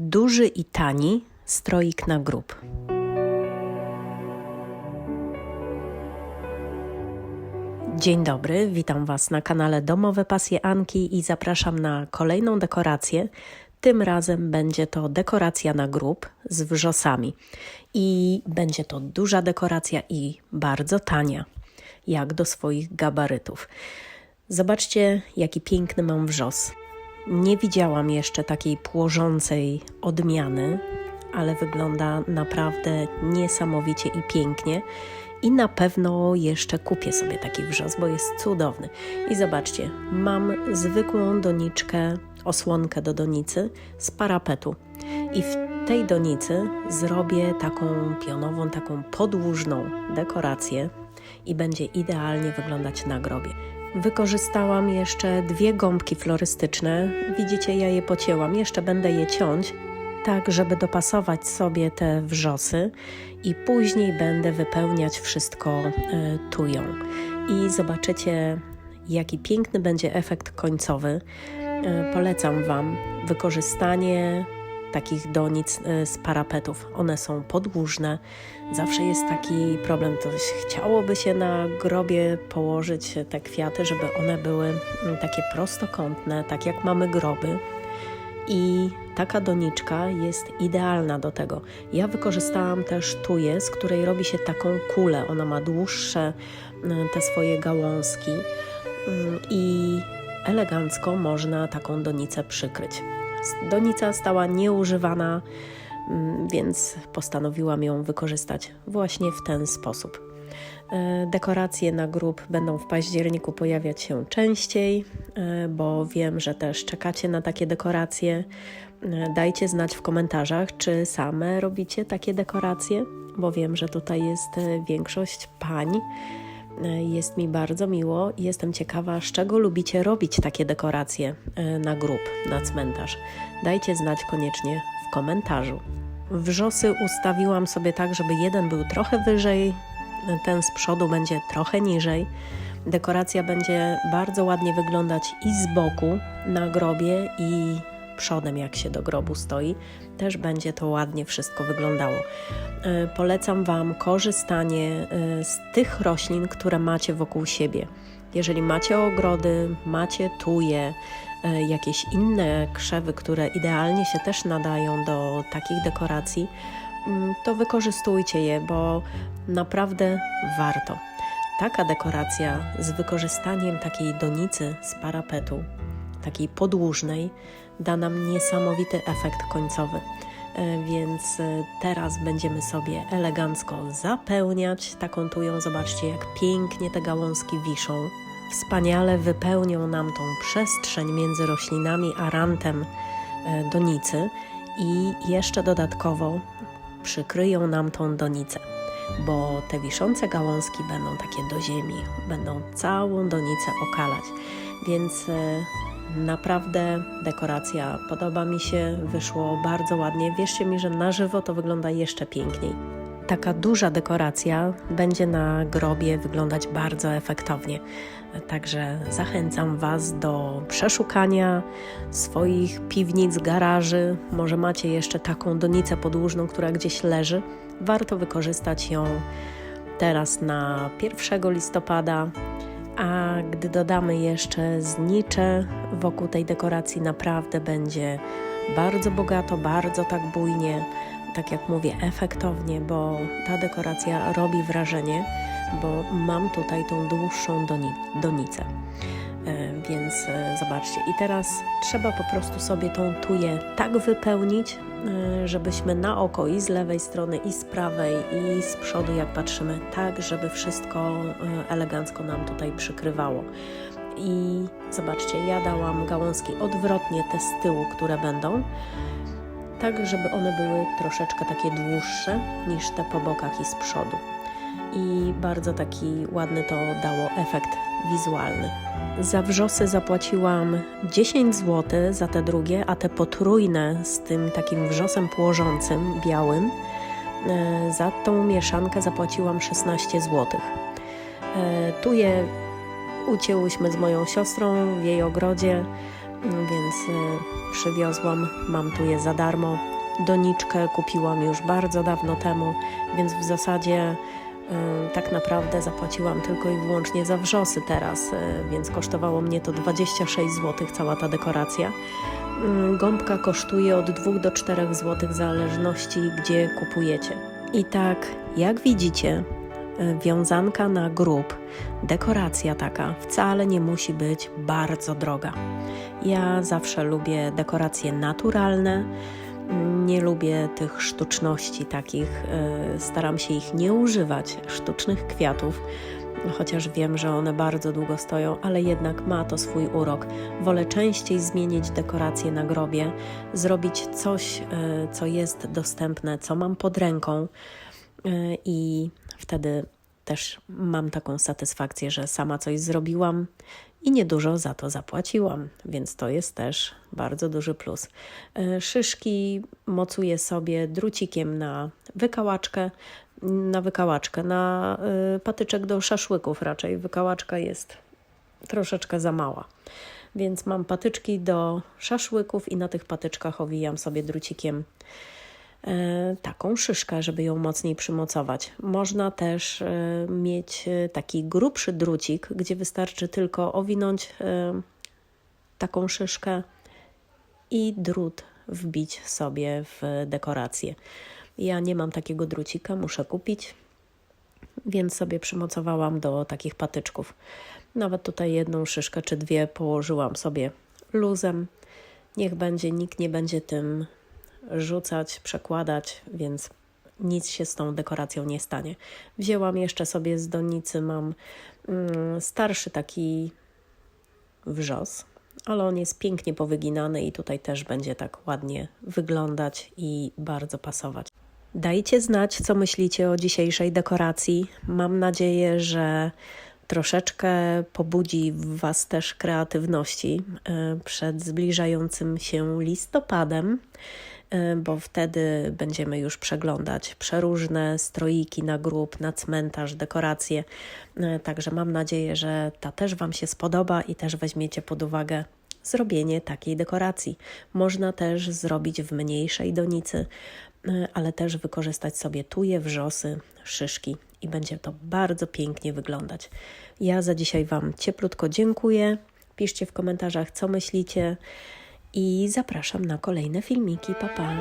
Duży i tani stroik na grób. Dzień dobry, witam Was na kanale Domowe Pasje Anki i zapraszam na kolejną dekorację. Tym razem będzie to dekoracja na grób z wrzosami. I będzie to duża dekoracja i bardzo tania, jak do swoich gabarytów. Zobaczcie, jaki piękny mam wrzos. Nie widziałam jeszcze takiej płożącej odmiany, ale wygląda naprawdę niesamowicie i pięknie. I na pewno jeszcze kupię sobie taki wrzos, bo jest cudowny. I zobaczcie, mam zwykłą doniczkę, osłonkę do donicy z parapetu. I w tej donicy zrobię taką pionową, taką podłużną dekorację i będzie idealnie wyglądać na grobie. Wykorzystałam jeszcze dwie gąbki florystyczne. Widzicie, ja je pocięłam. Jeszcze będę je ciąć, tak żeby dopasować sobie te wrzosy i później będę wypełniać wszystko y, tują. I zobaczycie, jaki piękny będzie efekt końcowy. Y, polecam Wam wykorzystanie takich donic y, z parapetów. One są podłużne. Zawsze jest taki problem, to chciałoby się na grobie położyć te kwiaty, żeby one były mm, takie prostokątne, tak jak mamy groby. I taka doniczka jest idealna do tego. Ja wykorzystałam też tuję, z której robi się taką kulę. Ona ma dłuższe mm, te swoje gałązki mm, i elegancko można taką donicę przykryć. Donica stała nieużywana, mm, więc postanowiłam ją wykorzystać właśnie w ten sposób. E, Dekoracje na grób będą w październiku pojawiać się częściej, e, bo wiem, że też czekacie na takie dekoracje. E, Dajcie znać w komentarzach, czy same robicie takie dekoracje, bo wiem, że tutaj jest większość pań. E, Jest mi bardzo miło i jestem ciekawa, z czego lubicie robić takie dekoracje e, na grób, na cmentarz. Dajcie znać koniecznie w komentarzu. Wrzosy ustawiłam sobie tak, żeby jeden był trochę wyżej, ten z przodu będzie trochę niżej. Dekoracja będzie bardzo ładnie wyglądać i z boku na grobie, i przodem, jak się do grobu stoi. Też będzie to ładnie wszystko wyglądało. E, Polecam Wam korzystanie e, z tych roślin, które macie wokół siebie. Jeżeli macie ogrody, macie tuje, e, jakieś inne krzewy, które idealnie się też nadają do takich dekoracji, mm, to wykorzystujcie je, bo naprawdę warto. Taka dekoracja z wykorzystaniem takiej donicy z parapetu, takiej podłużnej, da nam niesamowity efekt końcowy. E, Więc e, teraz będziemy sobie elegancko zapełniać taką tują. Zobaczcie, jak pięknie te gałązki wiszą. Wspaniale wypełnią nam tą przestrzeń między roślinami a rantem e, donicy i jeszcze dodatkowo przykryją nam tą donicę, bo te wiszące gałązki będą takie do ziemi, będą całą donicę okalać. Więc naprawdę dekoracja podoba mi się, wyszło bardzo ładnie. Wierzcie mi, że na żywo to wygląda jeszcze piękniej. Taka duża dekoracja będzie na grobie wyglądać bardzo efektownie. Także zachęcam Was do przeszukania swoich piwnic, garaży. Może macie jeszcze taką donicę podłużną, która gdzieś leży. Warto wykorzystać ją teraz na 1 listopada. A gdy dodamy jeszcze znicze wokół tej dekoracji, naprawdę będzie bardzo bogato, bardzo tak bujnie tak jak mówię, efektownie, bo ta dekoracja robi wrażenie, bo mam tutaj tą dłuższą doni donicę. Więc e, zobaczcie, i teraz trzeba po prostu sobie tą tuję tak wypełnić, e, żebyśmy na oko i z lewej strony, i z prawej, i z przodu, jak patrzymy, tak, żeby wszystko e, elegancko nam tutaj przykrywało. I zobaczcie, ja dałam gałązki odwrotnie, te z tyłu, które będą tak żeby one były troszeczkę takie dłuższe niż te po bokach i z przodu. I bardzo taki ładny to dało efekt wizualny. Za wrzosy zapłaciłam 10 zł za te drugie, a te potrójne z tym takim wrzosem płożącym, białym, e, za tą mieszankę zapłaciłam 16 zł. E, Tu je ucięłyśmy z moją siostrą w jej ogrodzie więc y, przywiozłam, mam tu je za darmo. Doniczkę kupiłam już bardzo dawno temu, więc w zasadzie tak naprawdę zapłaciłam tylko i wyłącznie za wrzosy teraz, y, więc kosztowało mnie to 26 zł cała ta dekoracja. Y, Gąbka kosztuje od 2 do 4 zł w zależności gdzie kupujecie. I tak, jak widzicie, y, wiązanka na grób, dekoracja taka wcale nie musi być bardzo droga. Ja zawsze lubię dekoracje naturalne. Nie lubię tych sztuczności takich. y, Staram się ich nie używać, sztucznych kwiatów, chociaż wiem, że one bardzo długo stoją, ale jednak ma to swój urok. Wolę częściej zmienić dekoracje na grobie, zrobić coś, y, co jest dostępne, co mam pod ręką y, i wtedy też mam taką satysfakcję, że sama coś zrobiłam i niedużo za to zapłaciłam, więc to jest też bardzo duży plus. E, Szyszki mocuję sobie drucikiem na wykałaczkę, na wykałaczkę, na y, patyczek do szaszłyków raczej. Wykałaczka jest troszeczkę za mała. Więc mam patyczki do szaszłyków i na tych patyczkach owijam sobie drucikiem e, taką szyszkę, żeby ją mocniej przymocować. Można też e, mieć e, taki grubszy drucik, gdzie wystarczy tylko owinąć e, taką szyszkę i drut wbić sobie w dekorację. Ja nie mam takiego drucika, muszę kupić, więc sobie przymocowałam do takich patyczków. Nawet tutaj jedną szyszkę czy dwie położyłam sobie luzem. Niech będzie, nikt nie będzie tym rzucać, przekładać, więc nic się z tą dekoracją nie stanie. Wzięłam jeszcze sobie z donicy, mam mm, starszy taki wrzos, ale on jest pięknie powyginany i tutaj też będzie tak ładnie wyglądać i bardzo pasować. Dajcie znać, co myślicie o dzisiejszej dekoracji. Mam nadzieję, że troszeczkę pobudzi w Was też kreatywności e, przed zbliżającym się listopadem, bo wtedy będziemy już przeglądać przeróżne stroiki na grób, na cmentarz, dekoracje. E, Także mam nadzieję, że ta też Wam się spodoba i też weźmiecie pod uwagę zrobienie takiej dekoracji. Można też zrobić w mniejszej donicy, y, ale też wykorzystać sobie tuje, wrzosy, szyszki i będzie to bardzo pięknie wyglądać. Ja za dzisiaj Wam cieplutko dziękuję. Piszcie w komentarzach, co myślicie i zapraszam na kolejne filmiki. Pa, pa.